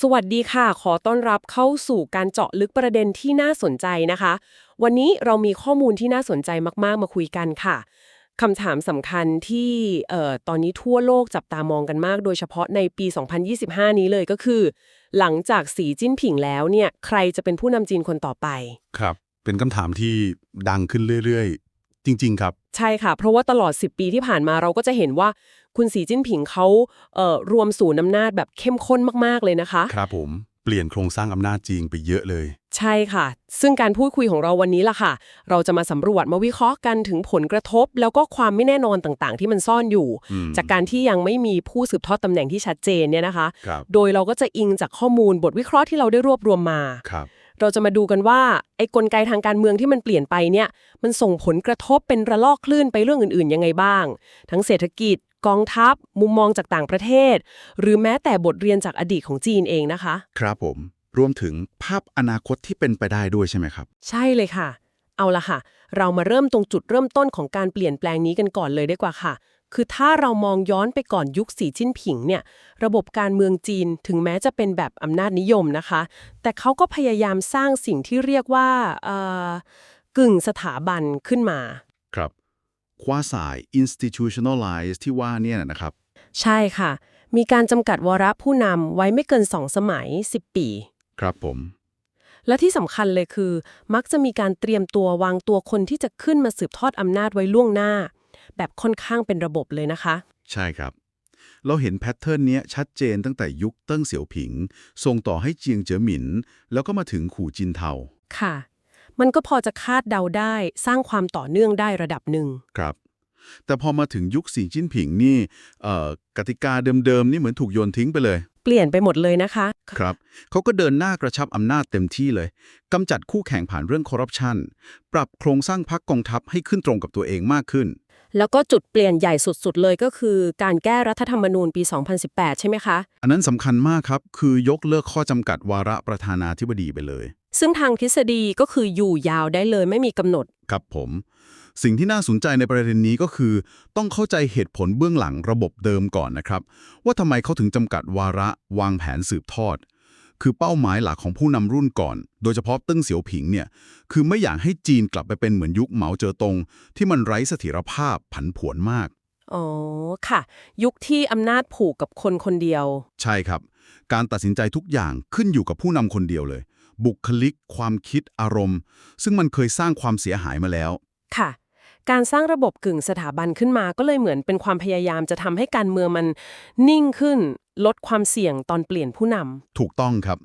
สวัสดีค่ะ ขอต้อนรับเข้าสู่การเจาะลึกประเด็นที่น่าสนใจนะคะ วันนี้เรามีข้อมูลที่น่าสนใจมาก ๆ มาคุยกันค่ะคำถามสำคัญที่เอ่อตอนนี้ทั่วโลกจับตามองกันมาก โดยเฉพาะในปี 2025 นี้เลยก็คือ หลังจากสีจิ้นผิงแล้วเนี่ย ใครจะเป็นผู้นำจีนคนต่อไป ครับ เป็นคำถามที่ดังขึ้นเรื่อยๆ จริง ๆ ครับ ใช่ค่ะ เพราะว่าตลอด 10 ปีที่ผ่านมาเราก็จะเห็นว่าคุณสีจิ้นผิงเขาเอ่อรวมศูนย์อำนาจแบบเข้มข้นมากๆเลยนะคะ ครับผมเปลี่ยนโครงสร้างอำนาจจีนไปเยอะเลย ใช่ค่ะ ซึ่งการพูดคุยของเราวันนี้ล่ะค่ะ เราจะมาสำรวจมาวิเคราะห์กันถึงผลกระทบ แล้วก็ความไม่แน่นอนต่างๆ ที่มันซ่อนอยู่อืมจากการที่ยังไม่มีผู้สืบทอดตำแหน่งที่ชัดเจนเนี่ยนะคะครับโดยเราก็จะอิงจากข้อมูลบทวิเคราะห์ที่เราได้รวบรวมมาครับ เราจะมาดูกันว่าไอ้กลไกทางการเมืองที่มันเปลี่ยนไปเนี่ยมันส่งผลกระทบเป็นระลอกคลื่นไปเรื่องอื่นๆยังไงบ้าง ทั้งเศรษฐกิจ กองทัพ มุมมองจากต่างประเทศ หรือแม้แต่บทเรียนจากอดีตของจีนเองนะคะ ครับผม รวมถึงภาพอนาคตที่เป็นไปได้ด้วยใช่ไหมครับ ใช่เลยค่ะ เอาละค่ะ เรามาเริ่มตรงจุดเริ่มต้นของการเปลี่ยนแปลงนี้กันก่อนเลยดีกว่าค่ะ คือถ้าเรามองย้อนไปก่อนยุคสีจิ้นผิงเนี่ยระบบการเมืองจีนถึงแม้จะเป็นแบบอำนาจนิยมนะคะ แต่เขาก็พยายามสร้างสิ่งที่เรียกว่าเอ่อกึ่งสถาบันขึ้นมา ครับคว้าสาย institutionalize ที่ว่าเนี่ยนะครับ ใช่ค่ะ มีการจำกัดวาระผู้นำไว้ไม่เกินสองสมัย 10 ปี ครับผม และที่สำคัญเลยคือ มักจะมีการเตรียมตัววางตัวคนที่จะขึ้นมาสืบทอดอำนาจไว้ล่วงหน้า แบบค่อนข้างเป็นระบบเลยนะคะ ใช่ครับ เราเห็นแพทเทิร์นเนี้ยชัดเจนตั้งแต่ยุคเติ้งเสี่ยวผิง ส่งต่อให้เจียงเจ๋อหมิน แล้วก็มาถึงขู่จินเทา ค่ะ มันก็พอจะคาดเดาได้ สร้างความต่อเนื่องได้ระดับหนึ่ง ครับ แต่พอมาถึงยุคสีจิ้นผิงนี่เอ่อกติกาเดิมๆนี่เหมือนถูกโยนทิ้งไปเลย เปลี่ยนไปหมดเลยนะคะ ครับเขาก็เดินหน้ากระชับอำนาจเต็มที่เลยกำจัดคู่แข่งผ่านเรื่องคอร์รัปชัน ปรับโครงสร้างพรรคกองทัพให้ขึ้นตรงกับตัวเองมากขึ้น แล้วก็จุดเปลี่ยนใหญ่สุดๆ เลยก็คือการแก้รัฐธรรมนูญปี 2018 ใช่ไหมคะ อันนั้นสำคัญมากครับ คือยกเลิกข้อจำกัดวาระประธานาธิบดีไปเลย ซึ่งทางทฤษฎีก็คืออยู่ยาวได้เลยไม่มีกำหนด ครับผม สิ่งที่น่าสนใจในประเด็นนี้ก็คือ ต้องเข้าใจเหตุผลเบื้องหลังระบบเดิมก่อนนะครับ ว่าทำไมเขาถึงจำกัดวาระวางแผนสืบทอด คือเป้าหมายหลักของผู้นำรุ่นก่อน โดยเฉพาะเติ้งเสียวผิงเนี่ย คือไม่อยากให้จีนกลับไปเป็นเหมือนยุคเหมาเจ๋อตง ที่มันไร้เสถียรภาพผันผวนมาก อ๋อ ค่ะ ยุคที่อำนาจผูกกับคนคนเดียว ใช่ครับ การตัดสินใจทุกอย่างขึ้นอยู่กับผู้นำคนเดียวเลย บุคลิก ความคิด อารมณ์ ซึ่งมันเคยสร้างความเสียหายมาแล้ว ค่ะ การสร้างระบบกึ่งสถาบันขึ้นมาก็เลยเหมือนเป็นความพยายามจะทำให้การเมืองมันนิ่งขึ้น ลดความเสี่ยงตอนเปลี่ยนผู้นำถูกต้องครับ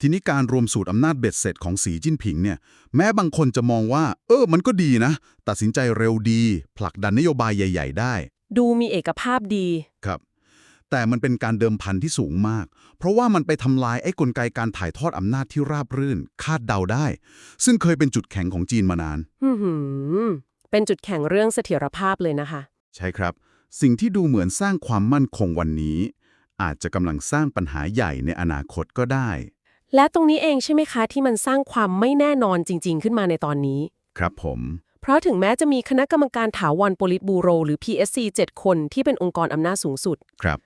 ทีนี้การรวมสูตรอำนาจเบ็ดเสร็จของสีจิ้นผิงเนี่ย แม้บางคนจะมองว่า เออ มันก็ดีนะ ตัดสินใจเร็วดี ผลักดันนโยบายใหญ่ ๆ ได้ ดูมีเอกภาพดี ครับ แต่มันเป็นการเดิมพันที่สูงมาก เพราะว่ามันไปทำลายไอ้กลไกการถ่ายทอดอำนาจที่ราบรื่น คาดเดาได้ ซึ่งเคยเป็นจุดแข็งของจีนมานานอื้อหือ เป็นจุดแข็งเรื่องเสถียรภาพเลยนะคะ ใช่ครับ สิ่งที่ดูเหมือนสร้างความมั่นคงวันนี้ อาจจะกำลังสร้างปัญหาใหญ่ในอนาคตก็ได้ และตรงนี้เองใช่ไหมคะ ที่มันสร้างความไม่แน่นอนจริง ๆ ขึ้นมาในตอนนี้ ครับผม เพราะถึงแม้จะมีคณะกรรมการถาวรโปลิตบูโร หรือ PSC 7 คนที่เป็นองค์กรอำนาจสูงสุด ครับ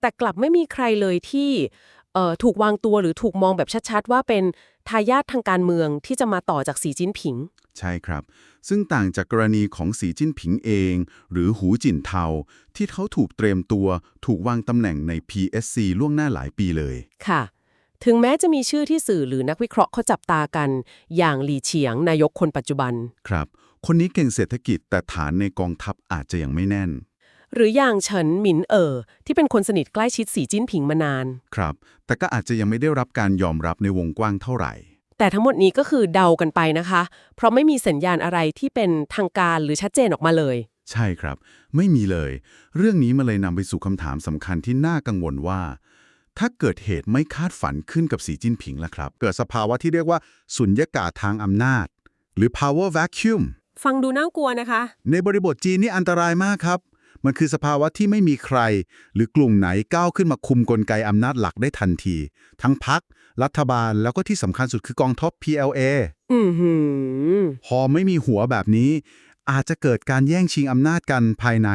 แต่กลับไม่มีใครเลยที่เอ่อ ถูกวางตัวหรือถูกมองแบบชัดๆ ว่าเป็นทายาททางการเมืองที่จะมาต่อจากสีจิ้นผิง ใช่ครับ ซึ่งต่างจากกรณีของสีจิ้นผิงเอง หรือหูจินเทา ที่เขาถูกเตรียมตัว ถูกวางตำแหน่งใน PSC ล่วงหน้าหลายปีเลยค่ะ ถึงแม้จะมีชื่อที่สื่อหรือนักวิเคราะห์เขาจับตากัน อย่างหลีเฉียงนายกคนปัจจุบัน ครับ คนนี้เก่งเศรษฐกิจแต่ฐานในกองทัพอาจจะยังไม่แน่น หรืออย่างเฉินหมินเอ๋อที่เป็นคนสนิทใกล้ชิดสีจิ้นผิงมานาน ครับ แต่ก็อาจจะยังไม่ได้รับการยอมรับในวงกว้างเท่าไหร่ แต่ทั้งหมดนี้ก็คือเดากันไปนะคะ เพราะไม่มีสัญญาณอะไรที่เป็นทางการหรือชัดเจนออกมาเลย ใช่ครับ ไม่มีเลย เรื่องนี้มาเลยนำไปสู่คำถามสำคัญที่น่ากังวลว่า ถ้าเกิดเหตุไม่คาดฝันขึ้นกับสีจิ้นผิงล่ะครับ เกิดสภาวะที่เรียกว่าสุญญากาศทางอำนาจ หรือ power vacuum ฟังดูน่ากลัวนะคะ ในบริบทจีนนี่อันตรายมากครับ มันคือสภาวะที่ไม่มีใคร หรือกลุ่มไหนก้าวขึ้นมาคุมกลไกอำนาจหลักได้ทันที ทั้งพัก รัฐบาลแล้วก็ที่สำคัญสุดคือกองทัพ PLA อือหือพอไม่มีหัวแบบนี้ อาจจะเกิดการแย่งชิงอำนาจกันภายใน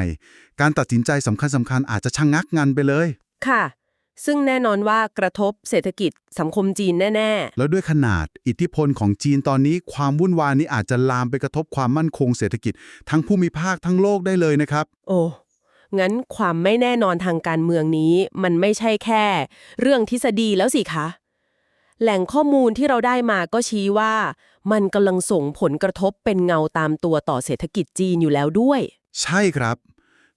การตัดสินใจสำคัญสำคัญๆอาจจะชะงงักงันไปเลย ค่ะ ซึ่งแน่นอนว่ากระทบเศรษฐกิจสังคมจีนแน่แล้วด้วยขนาดอิทธิพลของจีนตอนนี้ ความวุ่นวายนี้อาจจะลามไปกระทบความมั่นคงเศรษฐกิจ ทั้งภูมิภาคทั้งโลกได้เลยนะครับๆโอ้ งั้นความไม่แน่นอนทางการเมืองนี้ มันไม่ใช่แค่ เรื่องทฤษฎีแล้วสิคะ แหล่งข้อมูลที่เราได้มาก็ชี้ว่า มันกำลังส่งผลกระทบเป็นเงาตามตัวต่อเศรษฐกิจจีนอยู่แล้วด้วย ใช่ครับ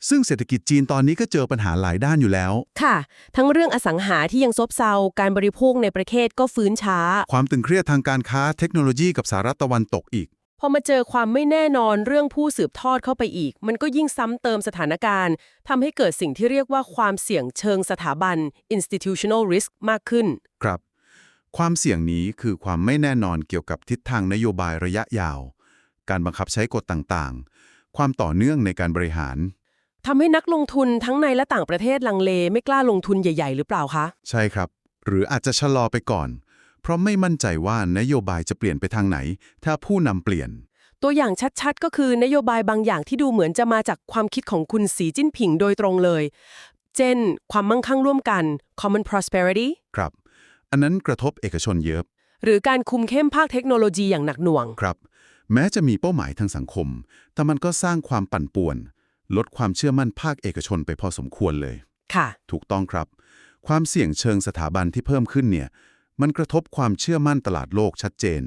ซึ่งเศรษฐกิจจีนตอนนี้ก็เจอปัญหาหลายด้านอยู่แล้ว ค่ะ ทั้งเรื่องอสังหาที่ยังซบเซา การบริโภคในประเทศก็ฟื้นช้า ความตึงเครียดทางการค้าเทคโนโลยีกับสหรัฐตะวันตกอีก พอมาเจอความไม่แน่นอนเรื่องผู้สืบทอดเข้าไปอีก มันก็ยิ่งซ้ำเติมสถานการณ์ทำให้เกิดสิ่งที่เรียกว่าความเสี่ยงเชิงสถาบัน institutional risk มากขึ้น ครับ ความเสี่ยงนี้คือความไม่แน่นอนเกี่ยวกับทิศทางนโยบายระยะยาว การบังคับใช้กฎต่างๆ ความต่อเนื่องในการบริหาร ทำให้นักลงทุนทั้งในและต่างประเทศลังเลไม่กล้าลงทุนใหญ่ๆ หรือเปล่าคะ ใช่ครับ หรืออาจจะชะลอไปก่อน เพราะไม่มั่นใจว่านโยบายจะเปลี่ยนไปทางไหน ถ้าผู้นำเปลี่ยน ตัวอย่างชัดๆ ก็คือนโยบายบางอย่างที่ดูเหมือนจะมาจากความคิดของคุณสีจิ้นผิงโดยตรงเลย เช่น ความมั่งคั่งร่วมกัน common prosperity ครับ อันนั้นกระทบเอกชนเยอะ หรือการคุมเข้มภาคเทคโนโลยีอย่างหนักหน่วง ครับ แม้จะมีเป้าหมายทางสังคม แต่มันก็สร้างความปั่นป่วน ลดความเชื่อมั่นภาคเอกชนไปพอสมควรเลย ค่ะ ถูกต้องครับ ความเสี่ยงเชิงสถาบันที่เพิ่มขึ้นเนี่ย มันกระทบความเชื่อมั่นตลาดโลกชัดเจน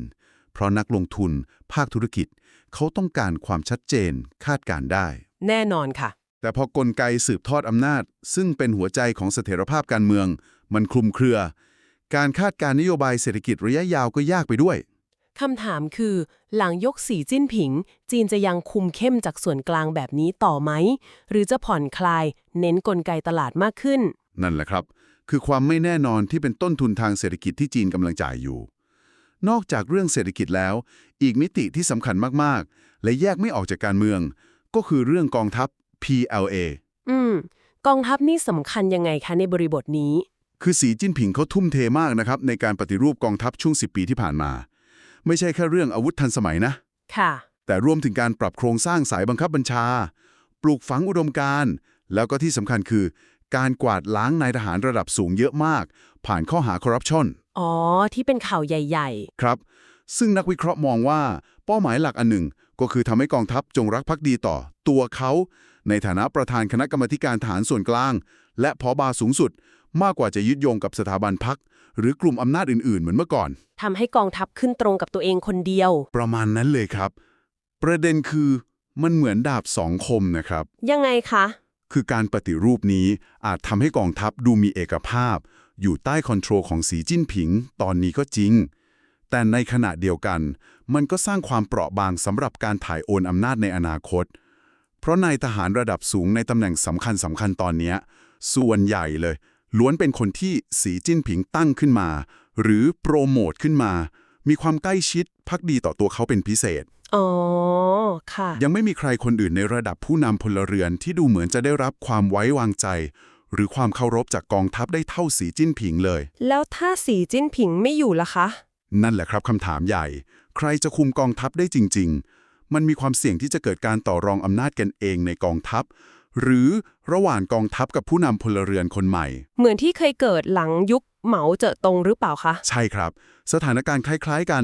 เพราะนักลงทุน ภาคธุรกิจ เขาต้องการความชัดเจน คาดการณ์ได้ แน่นอนค่ะ แต่พอกลไกสืบทอดอำนาจ ซึ่งเป็นหัวใจของเสถียรภาพการเมือง มันคลุมเครือ การคาดการณ์นโยบายเศรษฐกิจระยะยาวก็ยากไปด้วย คำถามคือ หลังยกสีจิ้นผิง จีนจะยังคุมเข้มจากส่วนกลางแบบนี้ต่อไหม หรือจะผ่อนคลาย เน้นกลไกตลาดมากขึ้น นั่นแหละครับ คือความไม่แน่นอนที่เป็นต้นทุนทางเศรษฐกิจที่จีนกำลังจ่ายอยู่ นอกจากเรื่องเศรษฐกิจแล้ว อีกมิติที่สำคัญมากๆ และแยกไม่ออกจากการเมือง ก็คือเรื่องกองทัพ PLA อืมกองทัพนี่สำคัญยังไงคะในบริบทนี้ คือสีจิ้นผิงเขาทุ่มเทมากนะครับในการปฏิรูปกองทัพช่วง 10 ปีที่ผ่านมา ไม่ใช่แค่เรื่องอาวุธทันสมัยนะ ค่ะ แต่รวมถึงการปรับโครงสร้างสายบังคับบัญชา ปลูกฝังอุดมการณ์แล้วก็ที่สำคัญคือ การกวาดล้างนายทหารระดับสูงเยอะมาก ผ่านข้อหาคอร์รัปชันอ๋อ ที่เป็นข่าวใหญ่ครับ ซึ่งนักวิเคราะห์มองว่าเป้าหมายหลักอันหนึ่ง ก็คือทำให้กองทัพจงรักภักดีต่อ ตัวเขา ในฐานะประธานคณะกรรมาธิการทหารส่วนกลาง และพอบาสูงสุด มากกว่าจะยึดโยงกับสถาบันพัก หรือกลุ่มอำนาจอื่นๆ เหมือนเมื่อก่อนๆทำให้กองทัพขึ้นตรงกับตัวเองคนเดียว ประมาณนั้นเลยครับ ประเด็นคือมันเหมือนดาบสองคมนะครับ ยังไงคะ คือการปฏิรูปนี้อาจทำให้กองทัพดูมีเอกภาพ อยู่ใต้คอนโทรลของสีจิ้นผิง ตอนนี้ก็จริง แต่ในขณะเดียวกัน มันก็สร้างความเปราะบางสำหรับการถ่ายโอนอำนาจในอนาคต เพราะนายทหารระดับสูงในตำแหน่งสำคัญสำคัญตอนเนี้ยส่วนใหญ่เลย ล้วนเป็นคนที่สีจิ้นผิงตั้งขึ้นมา หรือโปรโมทขึ้นมา มีความใกล้ชิดพักดีต่อตัวเขาเป็นพิเศษ อ๋อ ค่ะ ยังไม่มีใครคนอื่นในระดับผู้นำพลเรือนที่ดูเหมือนจะได้รับความไว้วางใจ หรือความเคารพจากกองทัพได้เท่าสีจิ้นผิงเลย แล้วถ้าสีจิ้นผิงไม่อยู่ล่ะคะ นั่นแหละครับคำถามใหญ่ ใครจะคุมกองทัพได้จริง ๆ มันมีความเสี่ยงที่จะเกิดการต่อรองอำนาจกันเองในกองทัพ หรือระหว่างกองทัพกับผู้นำพลเรือนคนใหม่ เหมือนที่เคยเกิดหลังยุคเหมาเจ๋อตงหรือเปล่าคะ ใช่ครับ สถานการณ์คล้ายๆกัน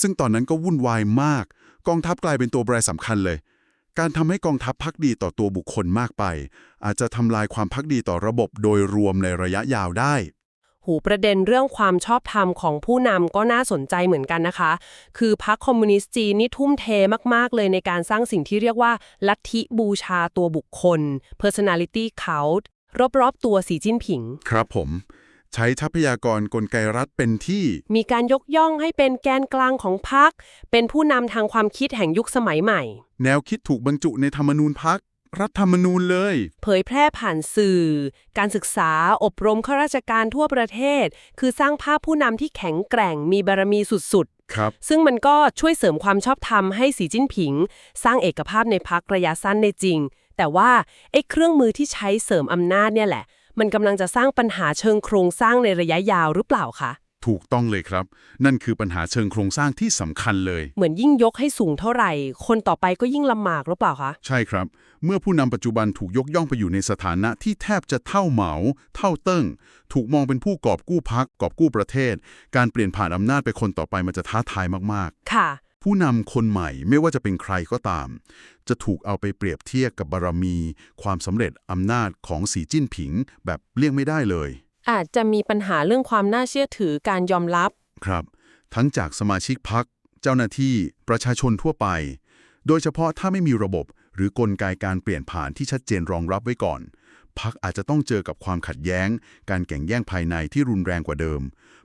ซึ่งตอนนั้นก็วุ่นวายมาก กองทัพกลายเป็นตัวแปรสำคัญเลย การทำให้กองทัพพักดีต่อตัวบุคคลมากไป อาจจะทำลายความพักดีต่อระบบโดยรวมในระยะยาวได้ หูประเด็นเรื่องความชอบธรรมของผู้นำก็น่าสนใจเหมือนกันนะคะ คือพรรคคอมมิวนิสต์จีนนี่ทุ่มเทมาก ๆ เลยในการสร้างสิ่งที่เรียกว่า ลัทธิบูชาตัวบุคคล personality cult รอบ ๆ ตัวสีจิ้นผิง ครับผม ใช้ทรัพยากรกลไกรัฐเป็นที่ มีการยกย่องให้เป็นแกนกลางของพรรคเป็นผู้นำทางความคิดแห่งยุคสมัยใหม่ แนวคิดถูกบรรจุในธรรมนูญพักรั ฐธรรมนูญเลย เผยแพร่ผ่านสื่อ การศึกษาอบรมข้าราชการทั่วประเทศ คือสร้างภาพผู้นำที่แข็งแกร่งมีบารมีสุดครับๆซึ่งมันก็ช่วยเสริมความชอบธรรมให้สีจิ้นผิง สร้างเอกภาพในพักระยะสั้นได้จริง แต่ว่าไอ้เครื่องมือที่ใช้เสริมอำนาจเนี่ยแหละ มันกำลังจะสร้างปัญหาเชิงโครงสร้างในระยะยาวหรือเปล่าคะ ถถูกต้องเลยครับ นั่นคือปัญหาเชิงโครงสร้างที่สำคัญเลย เหมือนยิ่งยกให้สูงเท่าไหร่ คนต่อไปก็ยิ่งลำบากหรือเปล่าคะ ใช่ครับ เมื่อผู้นำปัจจุบันถูกยกย่องไปอยู่ในสถานะที่แทบจะเท่าเหมา เท่าเติ้ง ถูกมองเป็นผู้กอบกู้พักกอบกู้ประเทศ การเปลี่ยนผ่านอำนาจไปคนต่อไปมันจะท้าทายมากค่ะๆผู้นำคนใหม่ไม่ว่าจะเป็นใครก็ตาม จะถูกเอาไปเปรียบเทียบกับบารมี ความสำเร็จอำนาจของสีจิ้นผิง แบบเลี่ยงไม่ได้เลย อาจจะมีปัญหาเรื่องความน่าเชื่อถือการยอมรับ ครับ ทั้งจากสมาชิกพัก เจ้าหน้าที่ ประชาชนทั่วไป โดยเฉพาะถ้าไม่มีระบบหรือกลไกการเปลี่ยนผ่านที่ชัดเจนรองรับไว้ก่อนพักอาจจะต้องเจอกับความขัดแย้ง การแข่งแย่งภายในที่รุนแรงกว่าเดิม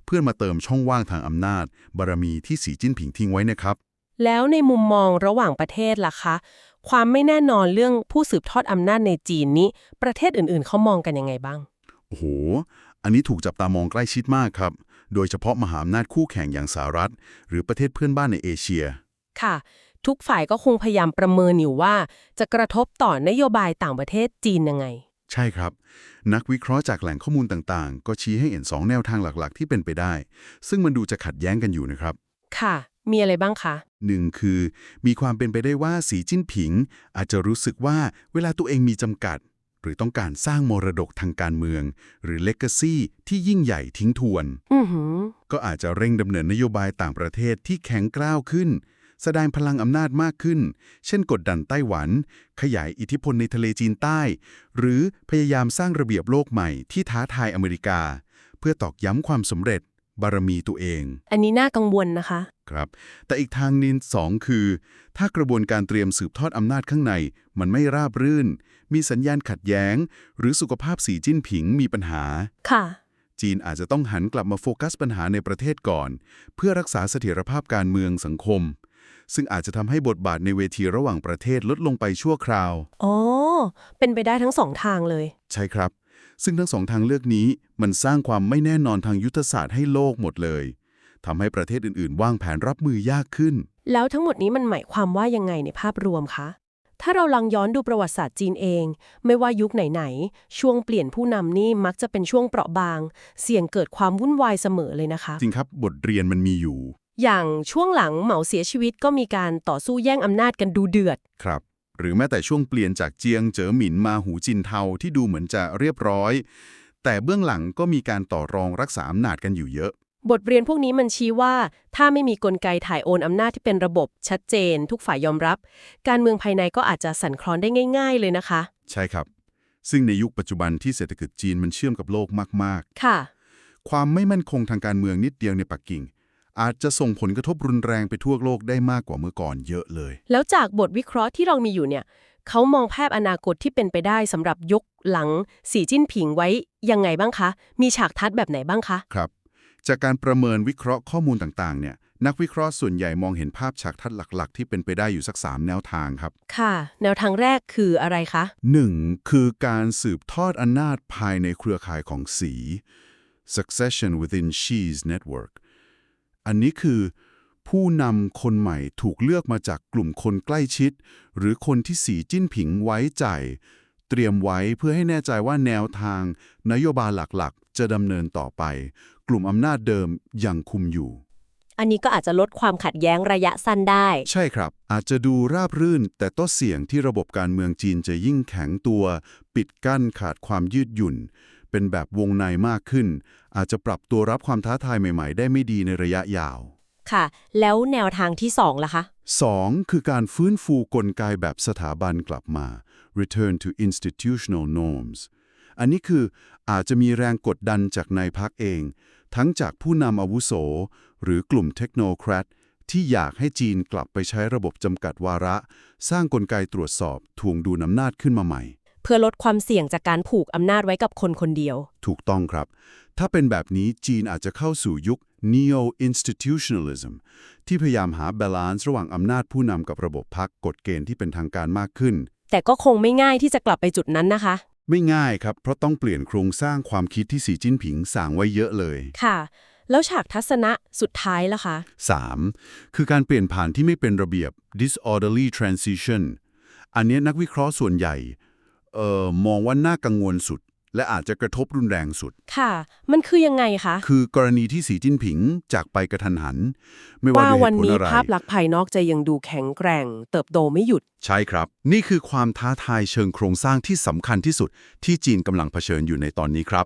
เพื่อมาเติมช่องว่างทางอำนาจ บารมีที่สีจิ้นผิงทิ้งไว้นะครับ แล้วในมุมมองระหว่างประเทศล่ะคะ ความไม่แน่นอนเรื่องผู้สืบทอดอำนาจในจีนนี้ ประเทศอื่นๆ เขามองกันยังไงบ้าง โอ้โห อันนี้ถูกจับตามองใกล้ชิดมากครับ โดยเฉพาะมหาอำนาจคู่แข่งอย่างสหรัฐ หรือประเทศเพื่อนบ้านในเอเชีย ค่ะ ทุกฝ่ายก็คงพยายามประเมินอยู่ว่า จะกระทบต่อนโยบายต่างประเทศจีนยังไง ใช่ครับ นักวิเคราะห์จากแหล่งข้อมูลต่างๆ ก็ชี้ให้เห็นสองแนวทางหลักๆ ที่เป็นไปได้ ซึ่งมันดูจะขัดแย้งกันอยู่นะครับ ค่ะ มีอะไรบ้างคะหนึ่งคือ มีความเป็นไปได้ว่าสีจิ้นผิง อาจจะรู้สึกว่าเวลาตัวเองมีจำกัด หรือต้องการสร้างมรดกทางการเมือง หรือเลก a ซี่ที่ยิ่งใหญ่ทิ้งทวนอือหือก็อาจจะเร่งดำเนินนโยบายต่างประเทศที่แข็งกร้าวขึ้น แสดงพลังอำนาจมากขึ้น เช่นกดดันไต้หวัน ขยายอิทธิพลในทะเลจีนใต้ หรือพยายามสร้างระเบียบโลกใหม่ที่ท้าทายอเมริกา เพื่อตอกย้ำความสำเร็จ บารมีตัวเอง อันนี้น่ากังวลนะคะ ครับ แต่อีกทางหนึงสองคือ ถ้ากระบวนการเตรียมสืบทอดอำนาจข้างในมันไม่ราบรื่น มีสัญญาณขัดแย้ง หรือสุขภาพสีจิ้นผิงมีปัญหา ค่ะ จีนอาจจะต้องหันกลับมาโฟกัสปัญหาในประเทศก่อน เพื่อรักษาเสถียรภาพการเมืองสังคม ซึ่งอาจจะทำให้บทบาทในเวทีระหว่างประเทศลดลงไปชั่วคราว อ๋อ เป็นไปได้ทั้งสองทางเลย ใช่ครับ ซึ่งทั้งสองทางเลือกนี้มันสร้างความไม่แน่นอนทางยุทธศาสตร์ให้โลกหมดเลยทำให้ประเทศอื่นๆ วางแผนรับมือยากขึ้น แล้วทั้งหมดนี้มันหมายความว่ายังไงในภาพรวมคะ ถ้าเราลังย้อนดูประวัติศาสตร์จีนเอง ไม่ว่ายุคไหนๆ ช่วงเปลี่ยนผู้นำนี่มักจะเป็นช่วงเปราะบาง เสี่ยงเกิดความวุ่นวายเสมอเลยนะคะ จริงครับบทเรียนมันมีอยู่ อย่างช่วงหลังเหมาเสียชีวิตก็มีการต่อสู้แย่งอำนาจกันดูเดือด ครับ หรือแม้แต่ช่วงเปลี่ยนจากเจียงเจ๋อหมินมาหูจินเทาที่ดูเหมือนจะเรียบร้อย แต่เบื้องหลังก็มีการต่อรองรักษาอำนาจกันอยู่เยอะ บทเรียนพวกนี้มันชี้ว่า ถ้าไม่มีกลไกถ่ายโอนอำนาจที่เป็นระบบชัดเจน ทุกฝ่ายยอมรับ การเมืองภายในก็อาจจะสั่นคลอนได้ง่าย ๆ เลยนะคะ ใช่ครับ ซึ่งในยุคปัจจุบันที่เศรษฐกิจจีนมันเชื่อมกับโลกมากค่ะๆความไม่มั่นคงทางการเมืองนิดเดียวในปักกิ่ง อาจจะส่งผลกระทบรุนแรงไปทั่วโลกได้มากกว่าเมื่อก่อนเยอะเลย แล้วจากบทวิเคราะห์ที่เรามีอยู่เนี่ยเขามองภาพอนาคตที่เป็นไปได้สำหรับยกหลังสีจิ้นผิงไว้ยังไงบ้างคะ มีฉากทัดแบบไหนบ้างคะ ครับ จากการประเมินวิเคราะห์ข้อมูลต่างๆ เนี่ยนักวิเคราะห์ส่วนใหญ่มองเห็นภาพฉากทัดหลักๆ ที่เป็นไปได้อยู่สัก 3 แนวทางครับ ค่ะ แนวทางแรกคืออะไรคะ 1. คือการสืบทอดอำนาจภายในเครือข่ายของสี succession within Xi's network อันนี้คือ ผู้นำคนใหม่ถูกเลือกมาจากกลุ่มคนใกล้ชิด หรือคนที่สีจิ้นผิงไว้ใจเตรียมไว้เพื่อให้แน่ใจว่าแนวทางนโยบายหลักๆ จะดำเนินต่อไป กลุ่มอำนาจเดิมยังคุมอยู่ อันนี้ก็อาจจะลดความขัดแย้งระยะสั้นได้ ใช่ครับ อาจจะดูราบรื่น แต่ต้อเสี่ยงที่ระบบการเมืองจีนจะยิ่งแข็งตัว ปิดกั้นขาดความยืดหยุ่น เป็นแบบวงในมากขึ้น อาจจะปรับตัวรับความท้าทายใหม่ ๆ ได้ไม่ดีในระยะยาว ค่ะ แล้วแนวทางที่2ล่ะคะ 2. คือการฟื้นฟูกลไกแบบสถาบันกลับมา return to institutional norms อันนี้คืออาจจะมีแรงกดดันจากนายพักเอง ทั้งจากผู้นำอาวุโส หรือกลุ่มเทคโนแครตที่อยากให้จีนกลับไปใช้ระบบจำกัดวาระ สร้างกลไกตรวจสอบทวงดูน้ำนาจขึ้นมาใหม่ เพื่อลดความเสี่ยงจากการผูกอำนาจไว้กับคนคนเดียว ถูกต้องครับ ถ้าเป็นแบบนี้จีนอาจจะเข้าสู่ยุค neo-institutionalism ที่พยายามหาบาลานซ์ระหว่างอำนาจผู้นำกับระบบพักกฎเกณฑ์ที่เป็นทางการมากขึ้น แต่ก็คงไม่ง่ายที่จะกลับไปจุดนั้นนะคะ ไม่ง่ายครับ เพราะต้องเปลี่ยนโครงสร้างความคิดที่สีจิ้นผิงสร้างไว้เยอะเลยค่ะ แล้วฉากทัศนะสุดท้ายล่ะคะ 3. คือการเปลี่ยนผ่านที่ไม่เป็นระเบียบ disorderly transition อันเนี้ยนักวิเคราะห์ส่วนใหญ่เอ่อมองว่าน่ากังวลสุด และอาจจะกระทบรุนแรงสุด ค่ะ มันคือยังไงคะ คือกรณีที่สีจิ้นผิงจากไปกระทันหัน ไม่ว่าว่าด้วยเหวันตุผลนี้อะไรภาพลักษณ์ภายนอกจะยังดูแข็งแกร่ง เติบโตไม่หยุด ใช่ครับ นี่คือความท้าทายเชิงโครงสร้างที่สำคัญที่สุดที่จีนกำลังเผชิญอยู่ในตอนนี้ครับ